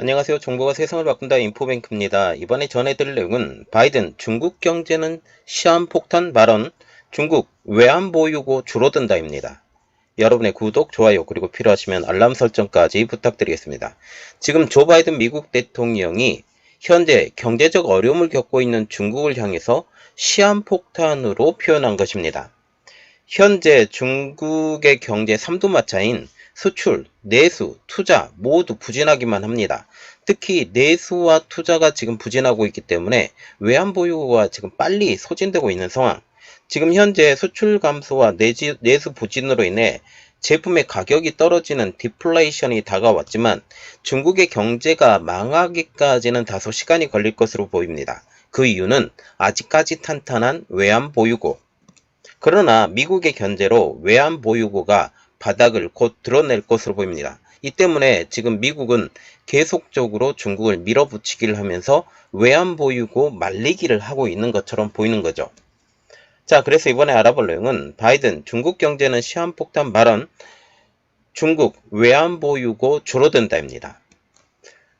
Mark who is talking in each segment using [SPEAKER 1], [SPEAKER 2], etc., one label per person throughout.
[SPEAKER 1] 안녕하세요. 정보가 세상을 바꾼다 인포뱅크입니다. 이번에 전해드릴 내용은 바이든 중국 경제는 시한폭탄 발언, 중국 외환보유고 줄어든다입니다. 여러분의 구독, 좋아요, 그리고 필요하시면 알람 설정까지 부탁드리겠습니다. 지금 조 바이든 미국 대통령이 현재 경제적 어려움을 겪고 있는 중국을 향해서 시한폭탄으로 표현한 것입니다. 현재 중국의 경제 삼두마차인 수출, 내수, 투자 모두 부진하기만 합니다. 특히 내수와 투자가 지금 부진하고 있기 때문에 외환 보유고가 지금 빨리 소진되고 있는 상황. 지금 현재 수출 감소와 내지, 내수 부진으로 인해 제품의 가격이 떨어지는 디플레이션이 다가왔지만 중국의 경제가 망하기까지는 다소 시간이 걸릴 것으로 보입니다. 그 이유는 아직까지 탄탄한 외환 보유고. 그러나 미국의 견제로 외환 보유고가 바닥을 곧 드러낼 것으로 보입니다. 이 때문에 지금 미국은 계속적으로 중국을 밀어붙이기를 하면서 외환 보유고 말리기를 하고 있는 것처럼 보이는 거죠. 자, 그래서 이번에 알아볼 내용은 바이든 중국 경제는 시한폭탄 발언, 중국 외환 보유고 줄어든다입니다.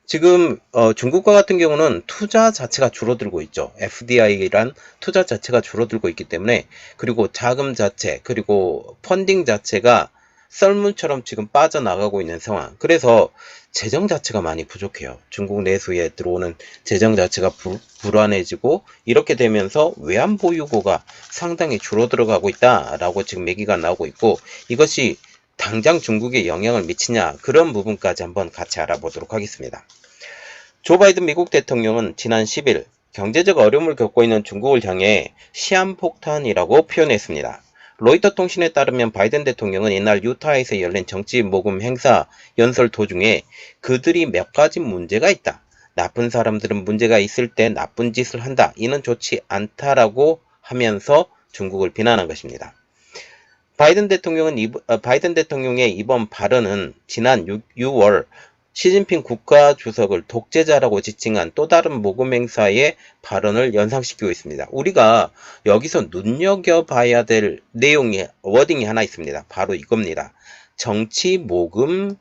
[SPEAKER 1] 지금 어, 중국과 같은 경우는 투자 자체가 줄어들고 있죠. FDI란 투자 자체가 줄어들고 있기 때문에 그리고 자금 자체 그리고 펀딩 자체가 썰물처럼 지금 빠져나가고 있는 상황. 그래서 재정 자체가 많이 부족해요. 중국 내수에 들어오는 재정 자체가 불, 불안해지고 이렇게 되면서 외환 보유고가 상당히 줄어들어가고 있다라고 지금 얘기가 나오고 있고 이것이 당장 중국에 영향을 미치냐 그런 부분까지 한번 같이 알아보도록 하겠습니다. 조 바이든 미국 대통령은 지난 10일 경제적 어려움을 겪고 있는 중국을 향해 시한폭탄이라고 표현했습니다. 로이터 통신에 따르면 바이든 대통령은 이날 유타에서 열린 정치 모금 행사 연설 도중에 그들이 몇 가지 문제가 있다. 나쁜 사람들은 문제가 있을 때 나쁜 짓을 한다. 이는 좋지 않다라고 하면서 중국을 비난한 것입니다. 바이든 대통령은 어, 바이든 대통령의 이번 발언은 지난 6, 6월 시진핑 국가 주석을 독재자라고 지칭한 또 다른 모금 행사의 발언을 연상시키고 있습니다. 우리가 여기서 눈여겨봐야 될 내용이 워딩이 하나 있습니다. 바로 이겁니다. 정치 모금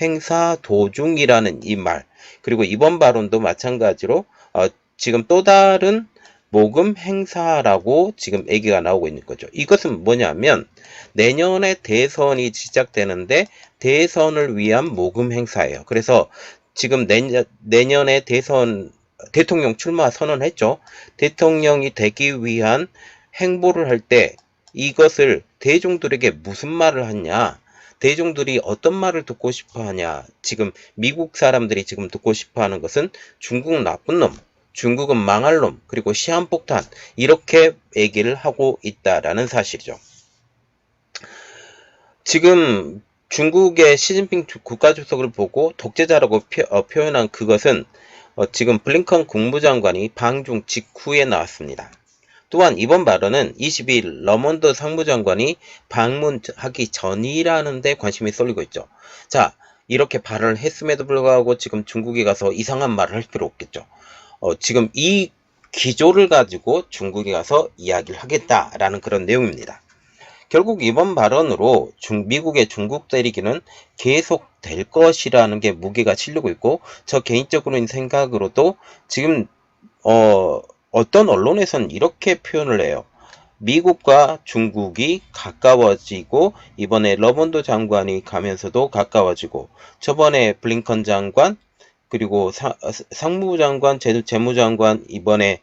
[SPEAKER 1] 행사 도중이라는 이 말. 그리고 이번 발언도 마찬가지로 어, 지금 또 다른 모금 행사라고 지금 얘기가 나오고 있는 거죠. 이것은 뭐냐면 내년에 대선이 시작되는데 대선을 위한 모금 행사예요. 그래서 지금 내년, 내년에 대선 대통령 출마 선언했죠. 대통령이 되기 위한 행보를 할 때 이것을 대중들에게 무슨 말을 하냐? 대중들이 어떤 말을 듣고 싶어 하냐? 지금 미국 사람들이 지금 듣고 싶어 하는 것은 중국 나쁜 놈, 중국은 망할 놈, 그리고 시한폭탄, 이렇게 얘기를 하고 있다라는 사실이죠. 지금 중국의 시진핑 국가주석을 보고 독재자라고 표, 현한 그것은 어, 지금 블링컨 국무장관이 방중 직후에 나왔습니다. 또한 이번 발언은 22일 러먼드 상무장관이 방문하기 전이라는 데 관심이 쏠리고 있죠. 자, 이렇게 발언을 했음에도 불구하고 지금 중국에 가서 이상한 말을 할 필요 없겠죠. 어, 지금 이 기조를 가지고 중국에 가서 이야기를 하겠다라는 그런 내용입니다. 결국 이번 발언으로 중, 미국의 중국 때리기는 계속 될 것이라는 게 무게가 실리고 있고 저 개인적으로는 생각으로도 지금 어, 어떤 언론에서는 이렇게 표현을 해요. 미국과 중국이 가까워지고 이번에 러본도 장관이 가면서도 가까워지고 저번에 블링컨 장관 그리고 사, 상무부 장관, 재무 장관 이번에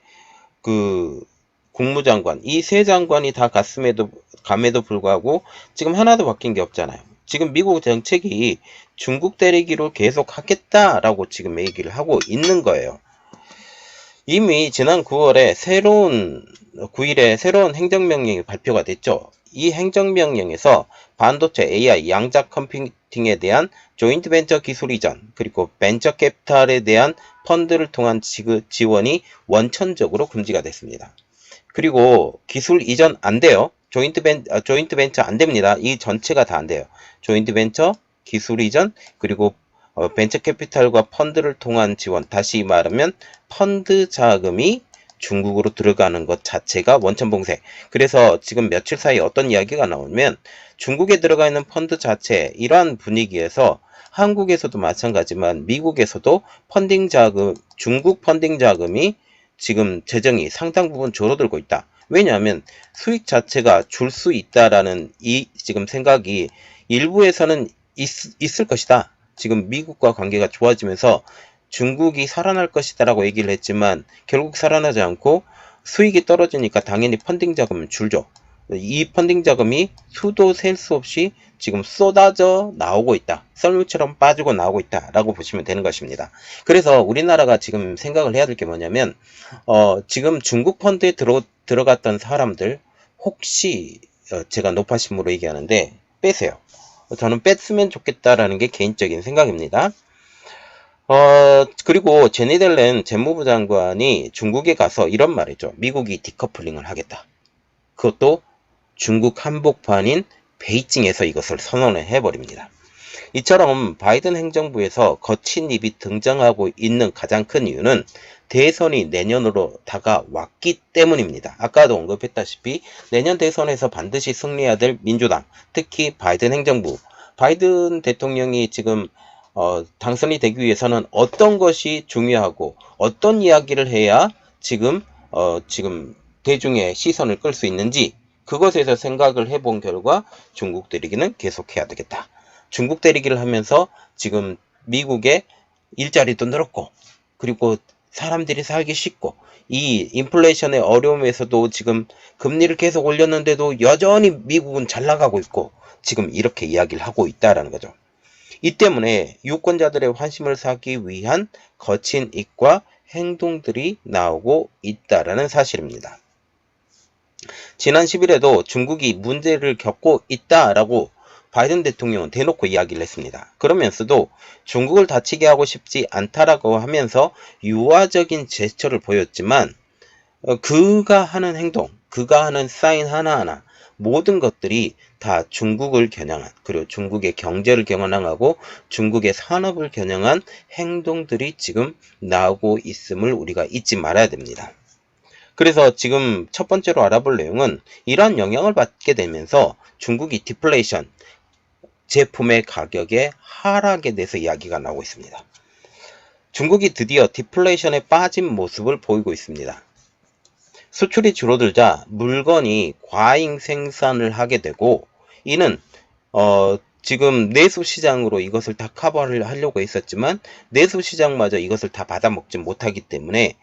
[SPEAKER 1] 그 국무장관 이 세 장관이 다 갔음에도 감에도 불구하고 지금 하나도 바뀐 게 없잖아요. 지금 미국 정책이 중국 때리기로 계속 하겠다라고 지금 얘기를 하고 있는 거예요. 이미 지난 9월에 새로운 9일에 새로운 행정명령이 발표가 됐죠. 이 행정명령에서 반도체 AI 양자 컴퓨팅에 대한 조인트 벤처 기술 이전 그리고 벤처 캐피탈에 대한 펀드를 통한 지원이 원천적으로 금지가 됐습니다. 그리고 기술 이전 안 돼요. 조인트 벤 아, 조인트 벤처 안 됩니다. 이 전체가 다 안 돼요. 조인트 벤처 기술 이전 그리고 어, 벤처 캐피탈과 펀드를 통한 지원 다시 말하면 펀드 자금이 중국으로 들어가는 것 자체가 원천봉쇄. 그래서 지금 며칠 사이 어떤 이야기가 나오면 중국에 들어가 있는 펀드 자체 이러한 분위기에서 한국에서도 마찬가지만 미국에서도 펀딩 자금, 중국 펀딩 자금이 지금 재정이 상당 부분 줄어들고 있다. 왜냐하면 수익 자체가 줄 수 있다라는 이 지금 생각이 일부에서는 있, 을 것이다. 지금 미국과 관계가 좋아지면서 중국이 살아날 것이다라고 얘기를 했지만 결국 살아나지 않고 수익이 떨어지니까 당연히 펀딩 자금은 줄죠. 이 펀딩 자금이 수도 셀 수 없이 지금 쏟아져 나오고 있다. 썰물처럼 빠지고 나오고 있다라고 보시면 되는 것입니다. 그래서 우리나라가 지금 생각을 해야 될 게 뭐냐면 어, 지금 중국 펀드에 들어, 들어갔던 사람들 혹시 어, 제가 높아심으로 얘기하는데 빼세요. 저는 뺐으면 좋겠다라는 게 개인적인 생각입니다. 어, 그리고 제니델렌 재무부 장관이 중국에 가서 이런 말이죠. 미국이 디커플링을 하겠다. 그것도 중국 한복판인 베이징에서 이것을 선언을 해버립니다. 이처럼 바이든 행정부에서 거친 입이 등장하고 있는 가장 큰 이유는 대선이 내년으로 다가왔기 때문입니다. 아까도 언급했다시피 내년 대선에서 반드시 승리해야 될 민주당, 특히 바이든 행정부, 바이든 대통령이 지금 어, 당선이 되기 위해서는 어떤 것이 중요하고 어떤 이야기를 해야 지금 어, 지금 대중의 시선을 끌 수 있는지 그것에서 생각을 해본 결과 중국 대리기는 계속해야 되겠다. 중국 대리기를 하면서 지금 미국의 일자리도 늘었고 그리고 사람들이 살기 쉽고 이 인플레이션의 어려움에서도 지금 금리를 계속 올렸는데도 여전히 미국은 잘 나가고 있고 지금 이렇게 이야기를 하고 있다라는 거죠. 이 때문에 유권자들의 환심을 사기 위한 거친 입과 행동들이 나오고 있다라는 사실입니다. 지난 10일에도 중국이 문제를 겪고 있다라고 바이든 대통령은 대놓고 이야기를 했습니다. 그러면서도 중국을 다치게 하고 싶지 않다라고 하면서 유화적인 제스처를 보였지만 어, 그가 하는 행동, 그가 하는 사인 하나하나 모든 것들이 다 중국을 겨냥한 그리고 중국의 경제를 겨냥하고 중국의 산업을 겨냥한 행동들이 지금 나오고 있음을 우리가 잊지 말아야 됩니다. 그래서 지금 첫 번째로 알아볼 내용은 이러한 영향을 받게 되면서 중국이 디플레이션 제품의 가격의 하락에 대해서 이야기가 나오고 있습니다. 중국이 드디어 디플레이션에 빠진 모습을 보이고 있습니다. 수출이 줄어들자 물건이 과잉 생산을 하게 되고 이는 어 지금 내수 시장으로 이것을 다 커버를 하려고 했었지만 내수 시장마저 이것을 다 받아먹지 못하기 때문에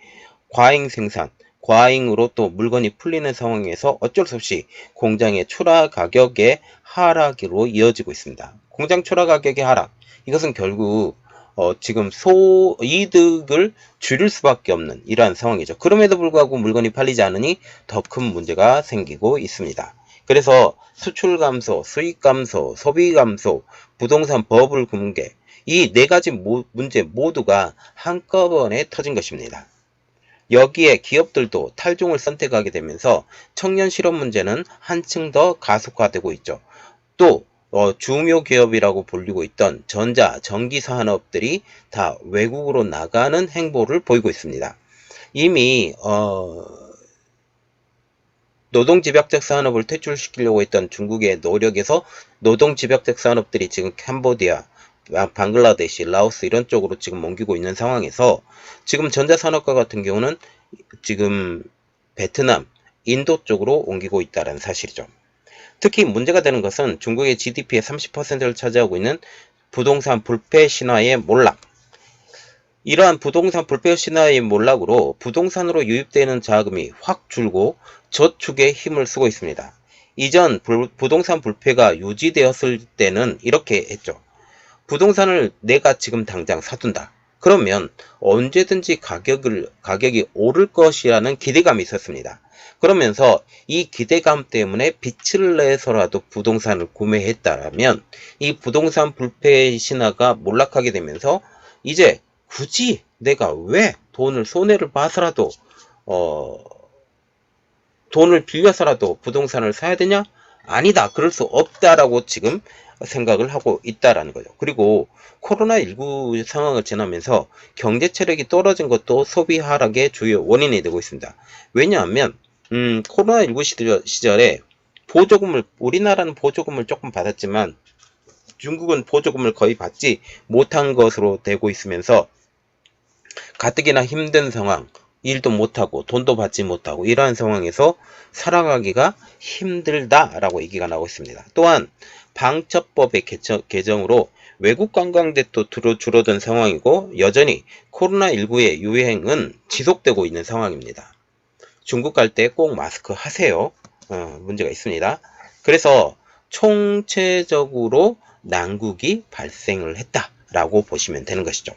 [SPEAKER 1] 과잉 생산, 과잉으로 또 물건이 풀리는 상황에서 어쩔 수 없이 공장의 출하 가격의 하락으로 이어지고 있습니다. 공장 출하 가격의 하락. 이것은 결국 어, 지금 소 이득을 줄일 수밖에 없는 이러한 상황이죠. 그럼에도 불구하고 물건이 팔리지 않으니 더 큰 문제가 생기고 있습니다. 그래서 수출 감소, 수익 감소, 소비 감소, 부동산 버블 붕괴 이 네 가지 모, 문제 모두가 한꺼번에 터진 것입니다. 여기에 기업들도 탈종을 선택하게 되면서 청년 실업 문제는 한층 더 가속화되고 있죠. 또 어, 중요 기업이라고 불리고 있던 전자, 전기 산업들이 다 외국으로 나가는 행보를 보이고 있습니다. 이미 어, 노동 집약적 산업을 퇴출시키려고 했던 중국의 노력에서 노동 집약적 산업들이 지금 캄보디아, 방글라데시, 라오스 이런 쪽으로 지금 옮기고 있는 상황에서 지금 전자산업과 같은 경우는 지금 베트남, 인도 쪽으로 옮기고 있다는 사실이죠. 특히 문제가 되는 것은 중국의 GDP의 30%를 차지하고 있는 부동산 불패 신화의 몰락. 이러한 부동산 불패 신화의 몰락으로 부동산으로 유입되는 자금이 확 줄고 저축에 힘을 쓰고 있습니다. 이전 부동산 불패가 유지되었을 때는 이렇게 했죠. 부동산을 내가 지금 당장 사둔다. 그러면 언제든지 가격을, 가격이 오를 것이라는 기대감이 있었습니다. 그러면서 이 기대감 때문에 빛을 내서라도 부동산을 구매했다라면 이 부동산 불패 신화가 몰락하게 되면서 이제 굳이 내가 왜 돈을 손해를 봐서라도 어 돈을 빌려서라도 부동산을 사야 되냐? 아니다. 그럴 수 없다라고 지금 생각을 하고 있다라는 거죠. 그리고 코로나19 상황을 지나면서 경제 체력이 떨어진 것도 소비 하락의 주요 원인이 되고 있습니다. 왜냐하면 음, 코로나19 시절, 에 보조금을 우리나라는 보조금을 조금 받았지만 중국은 보조금을 거의 받지 못한 것으로 되고 있으면서 가뜩이나 힘든 상황, 일도 못하고 돈도 받지 못하고 이러한 상황에서 살아가기가 힘들다라고 얘기가 나오고 있습니다. 또한 방첩법의 개정, 으로 외국 관광객도 줄어든 상황이고 여전히 코로나19의 유행은 지속되고 있는 상황입니다. 중국 갈 때 꼭 마스크 하세요. 어, 문제가 있습니다. 그래서 총체적으로 난국이 발생을 했다라고 보시면 되는 것이죠.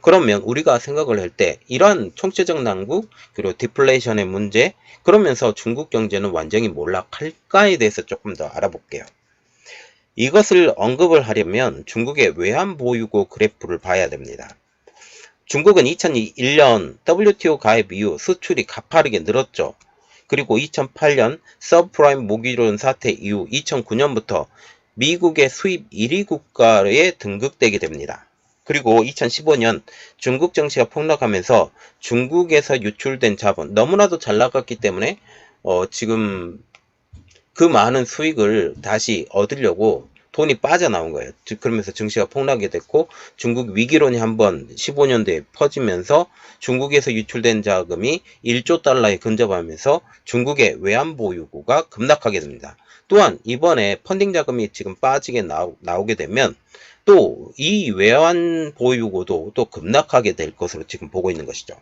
[SPEAKER 1] 그러면 우리가 생각을 할 때 이러한 총체적 난국 그리고 디플레이션의 문제 그러면서 중국 경제는 완전히 몰락할까에 대해서 조금 더 알아볼게요. 이것을 언급을 하려면 중국의 외환 보유고 그래프를 봐야 됩니다. 중국은 2001년 WTO 가입 이후 수출이 가파르게 늘었죠. 그리고 2008년 서브프라임 모기론 사태 이후 2009년부터 미국의 수입 1위 국가에 등극되게 됩니다. 그리고 2015년 중국 정시가 폭락하면서 중국에서 유출된 자본 너무나도 잘 나갔기 때문에 어 지금 그 많은 수익을 다시 얻으려고 돈이 빠져나온 거예요. 즉 그러면서 증시가 폭락이 됐고 중국 위기론이 한번 15년대에 퍼지면서 중국에서 유출된 자금이 1조 달러에 근접하면서 중국의 외환 보유고가 급락하게 됩니다. 또한 이번에 펀딩 자금이 지금 빠지게 나오, 나오게 되면 또 이 외환 보유고도 또 급락하게 될 것으로 지금 보고 있는 것이죠.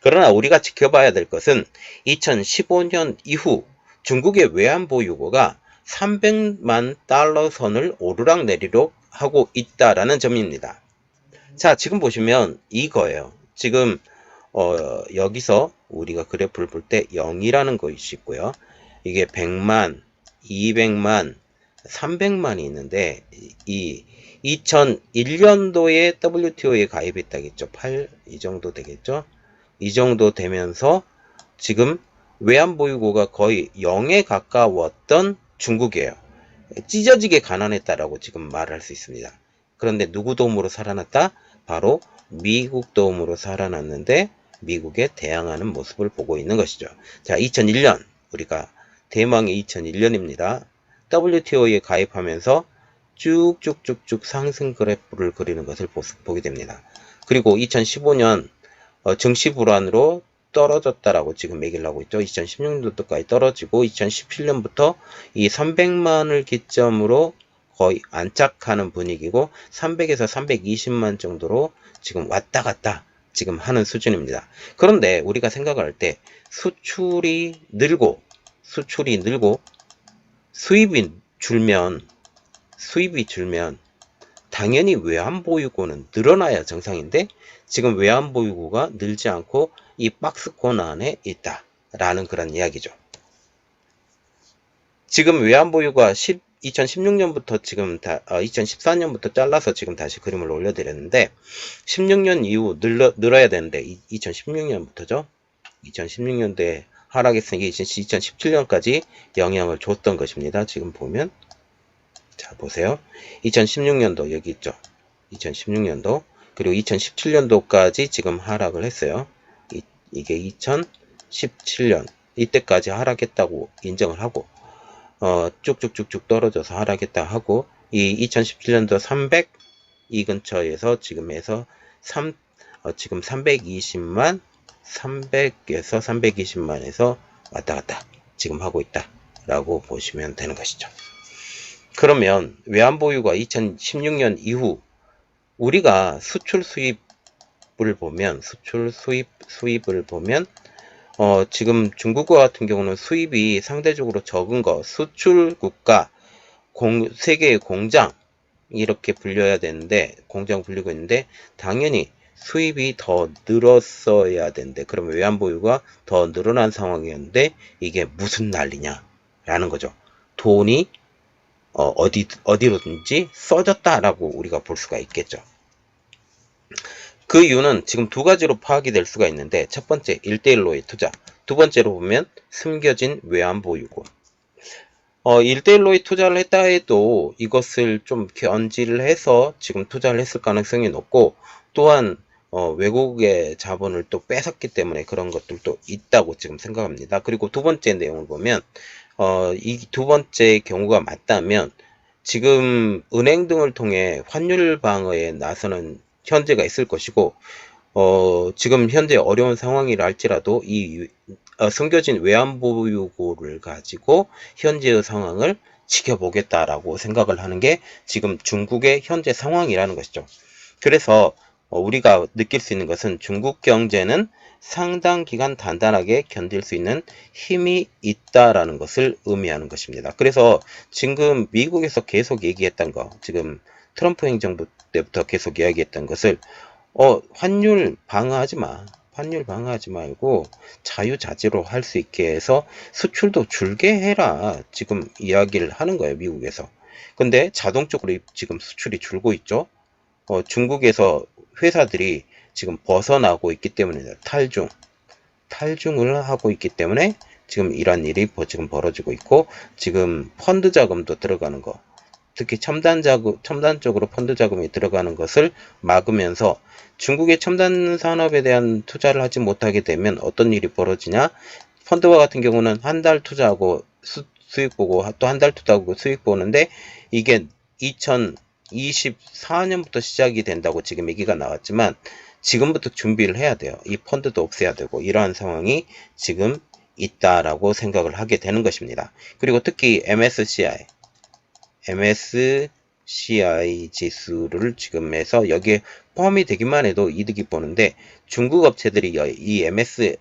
[SPEAKER 1] 그러나 우리가 지켜봐야 될 것은 2015년 이후 중국의 외환 보유고가 300만 달러 선을 오르락 내리락 하고 있다라는 점입니다. 자, 지금 보시면 이거예요. 지금 어, 여기서 우리가 그래프를 볼 때 0이라는 것이 있고요. 이게 100만, 200만, 300만이 있는데 이 2001년도에 WTO에 가입했다겠죠. 8, 이 정도 되겠죠. 이 정도 되면서 지금 외환보유고가 거의 0에 가까웠던 중국이에요. 찢어지게 가난했다라고 지금 말할 수 있습니다. 그런데 누구 도움으로 살아났다? 바로 미국 도움으로 살아났는데 미국에 대항하는 모습을 보고 있는 것이죠. 자, 2001년 우리가 대망의 2001년입니다. WTO에 가입하면서 쭉쭉쭉쭉 상승 그래프를 그리는 것을 보게 됩니다. 그리고 2015년 어, 증시 불안으로 떨어졌다라고 지금 얘기를 하고 있죠. 2016년도까지 떨어지고 2017년부터 이 300만을 기점으로 거의 안착하는 분위기고 300에서 320만 정도로 지금 왔다 갔다 지금 하는 수준입니다. 그런데 우리가 생각을 할때 수출이 늘고 수출이 늘고 수입이 줄면 수입이 줄면 당연히 외환보유고는 늘어나야 정상인데 지금 외환보유고가 늘지 않고 이 박스권 안에 있다 라는 그런 이야기죠. 지금 외환보유가 10, 2016년부터 지금 다, 어, 2014년부터 잘라서 지금 다시 그림을 올려드렸는데 16년 이후 늘러, 늘어야 되는데 2016년부터죠. 2016년도에 하락했으니까 2017년까지 영향을 줬던 것입니다. 지금 보면 자 보세요. 2016년도 여기 있죠. 2016년도 그리고 2017년도까지 지금 하락을 했어요. 이게 2017년 이때까지 하락했다고 인정을 하고 어, 쭉쭉쭉쭉 떨어져서 하락했다 하고 이 2017년도 300 이 근처에서 지금에서 3 어, 지금 320만 300에서 320만에서 왔다 갔다 지금 하고 있다 라고 보시면 되는 것이죠. 그러면 외환보유가 2016년 이후 우리가 수출 수입 을 보면 수출 수입 수입을 보면 어, 지금 중국과 같은 경우는 수입이 상대적으로 적은 거 수출 국가 공, 세계의 공장 이렇게 불려야 되는데 공장 불리고 있는데 당연히 수입이 더 늘었어야 되는데 그러면 외환 보유가 더 늘어난 상황이었는데 이게 무슨 난리냐 라는 거죠. 돈이 어, 어디 어디로든지 써졌다라고 우리가 볼 수가 있겠죠 그 이유는 지금 두 가지로 파악이 될 수가 있는데 첫 번째 1대1로의 투자 두 번째로 보면 숨겨진 외환보유고 어, 1대1로의 투자를 했다 해도 이것을 좀 견지를 해서 지금 투자를 했을 가능성이 높고 또한 어, 외국의 자본을 또 뺏었기 때문에 그런 것들도 있다고 지금 생각합니다. 그리고 두 번째 내용을 보면 어, 이 두 번째 경우가 맞다면 지금 은행 등을 통해 환율 방어에 나서는 현재가 있을 것이고 어, 지금 현재 어려운 상황이라 할지라도 이 어, 숨겨진 외환보 유고를 가지고 현재의 상황을 지켜보겠다라고 생각을 하는 게 지금 중국의 현재 상황이라는 것이죠. 그래서 어, 우리가 느낄 수 있는 것은 중국 경제는 상당 기간 단단하게 견딜 수 있는 힘이 있다라는 것을 의미하는 것입니다. 그래서 지금 미국에서 계속 얘기했던 거, 지금 트럼프 행정부 때부터 계속 이야기했던 것을 어, 환율 방어하지 마. 환율 방어하지 말고 자유자재로 할 수 있게 해서 수출도 줄게 해라. 지금 이야기를 하는 거예요, 미국에서. 근데 자동적으로 지금 수출이 줄고 있죠. 어, 중국에서 회사들이 지금 벗어나고 있기 때문에 탈중, 탈중을 하고 있기 때문에 지금 이런 일이 지금 벌어지고 있고 지금 펀드 자금도 들어가는 거. 특히 첨단 자금, 첨단 쪽으로 펀드 자금이 들어가는 것을 막으면서 중국의 첨단 산업에 대한 투자를 하지 못하게 되면 어떤 일이 벌어지냐? 펀드와 같은 경우는 한 달 투자하고 수, 수익 보고 또 한 달 투자하고 수익 보는데 이게 2024년부터 시작이 된다고 지금 얘기가 나왔지만 지금부터 준비를 해야 돼요. 이 펀드도 없애야 되고 이러한 상황이 지금 있다라고 생각을 하게 되는 것입니다. 그리고 특히 MSCI MSCI 지수를 지금 해서 여기에 포함이 되기만 해도 이득이 보는데 중국 업체들이 이 MS,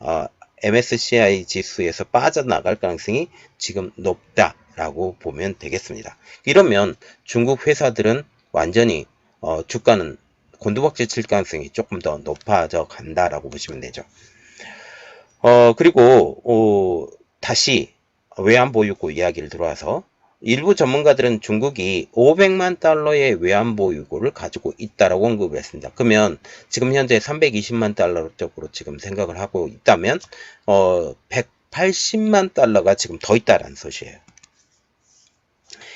[SPEAKER 1] 어, MSCI 지수에서 빠져나갈 가능성이 지금 높다라고 보면 되겠습니다. 이러면 중국 회사들은 완전히 어, 주가는 곤두박질 칠 가능성이 조금 더 높아져 간다라고 보시면 되죠. 어, 그리고 어, 다시 외환보유고 이야기를 들어와서 일부 전문가들은 중국이 500만 달러의 외환보 유고를 가지고 있다라고 언급을 했습니다. 그러면 지금 현재 320만 달러 쪽으로 지금 생각을 하고 있다면 어 180만 달러가 지금 더 있다라는 소식이에요.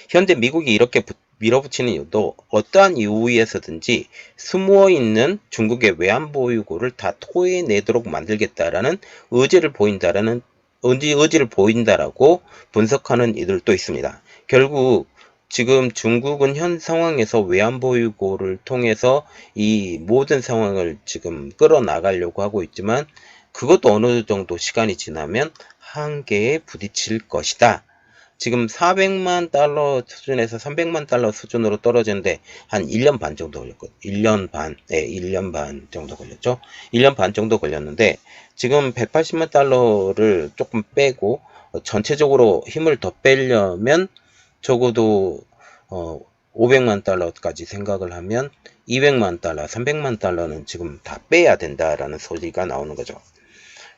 [SPEAKER 1] 현재 미국이 이렇게 밀어붙이는 이유도 어떠한 이유에서든지 숨어 있는 중국의 외환 보유고를 다 토해내도록 만들겠다라는 의지를 보인다라는 의지, 의지를 보인다라고 분석하는 이들도 있습니다. 결국 지금 중국은 현 상황에서 외환보유고를 통해서 이 모든 상황을 지금 끌어나가려고 하고 있지만 그것도 어느 정도 시간이 지나면 한계에 부딪힐 것이다. 지금 400만 달러 수준에서 300만 달러 수준으로 떨어지는데 한 1년 반 정도 걸렸거든요. 1년 반, 네, 1년 반 정도 걸렸죠. 1년 반 정도 걸렸는데 지금 180만 달러를 조금 빼고 전체적으로 힘을 더 빼려면 적어도 어, 500만 달러까지 생각을 하면 200만 달러, 300만 달러는 지금 다 빼야 된다라는 소리가 나오는 거죠.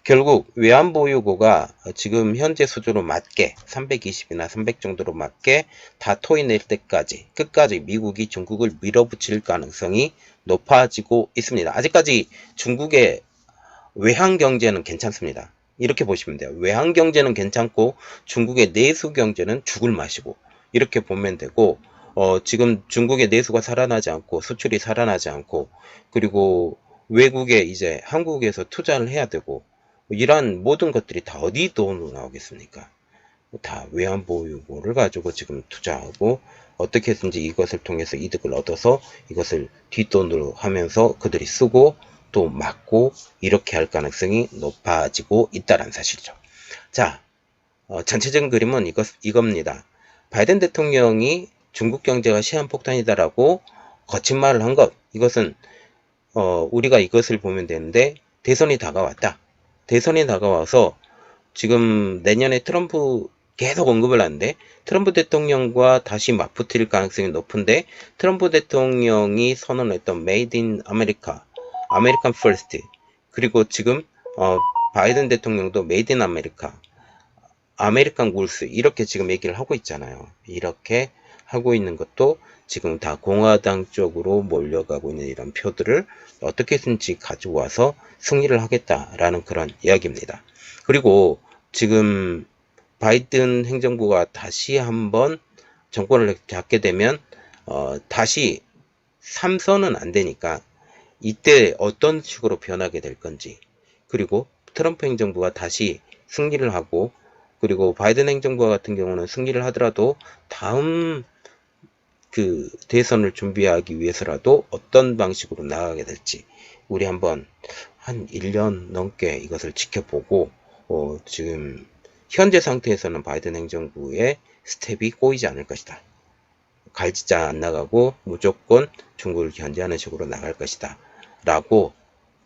[SPEAKER 1] 결국 외환보유고가 지금 현재 수준으로 맞게 320이나 300 정도로 맞게 다 토해낼 때까지 끝까지 미국이 중국을 밀어붙일 가능성이 높아지고 있습니다. 아직까지 중국의 외환 경제는 괜찮습니다. 이렇게 보시면 돼요. 외환 경제는 괜찮고 중국의 내수 경제는 죽을 맛이고 이렇게 보면 되고 어, 지금 중국의 내수가 살아나지 않고 수출이 살아나지 않고 그리고 외국에 이제 한국에서 투자를 해야 되고 이러한 모든 것들이 다 어디 돈으로 나오겠습니까? 다 외환보유고를 가지고 지금 투자하고 어떻게든지 이것을 통해서 이득을 얻어서 이것을 뒷돈으로 하면서 그들이 쓰고 또 막고 이렇게 할 가능성이 높아지고 있다는 사실이죠. 자, 어, 전체적인 그림은 이것, 이겁니다. 바이든 대통령이 중국 경제가 시한폭탄이다라고 거친 말을 한 것, 이것은 어, 우리가 이것을 보면 되는데 대선이 다가왔다. 대선이 다가와서 지금 내년에 트럼프 계속 언급을 하는데 트럼프 대통령과 다시 맞붙을 가능성이 높은데 트럼프 대통령이 선언했던 메이드 인 아메리카, 아메리칸 퍼스트 그리고 지금 어, 바이든 대통령도 메이드 인 아메리카 아메리칸 굴스 이렇게 지금 얘기를 하고 있잖아요. 이렇게 하고 있는 것도 지금 다 공화당 쪽으로 몰려가고 있는 이런 표들을 어떻게든지 가져와서 승리를 하겠다라는 그런 이야기입니다. 그리고 지금 바이든 행정부가 다시 한번 정권을 잡게 되면 어, 다시 삼선은 안 되니까 이때 어떤 식으로 변하게 될 건지 그리고 트럼프 행정부가 다시 승리를 하고 그리고 바이든 행정부와 같은 경우는 승리를 하더라도 다음 그 대선을 준비하기 위해서라도 어떤 방식으로 나가게 될지 우리 한번 한 1년 넘게 이것을 지켜보고 어, 지금 현재 상태에서는 바이든 행정부의 스텝이 꼬이지 않을 것이다. 갈지자 안 나가고 무조건 중국을 견제하는 식으로 나갈 것이다. 라고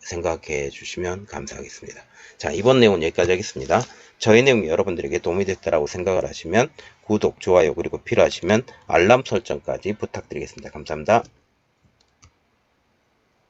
[SPEAKER 1] 생각해 주시면 감사하겠습니다. 자, 이번 내용은 여기까지 하겠습니다. 저희 내용이 여러분들에게 도움이 됐다라고 생각을 하시면 구독, 좋아요, 그리고 필요하시면 알람 설정까지 부탁드리겠습니다. 감사합니다.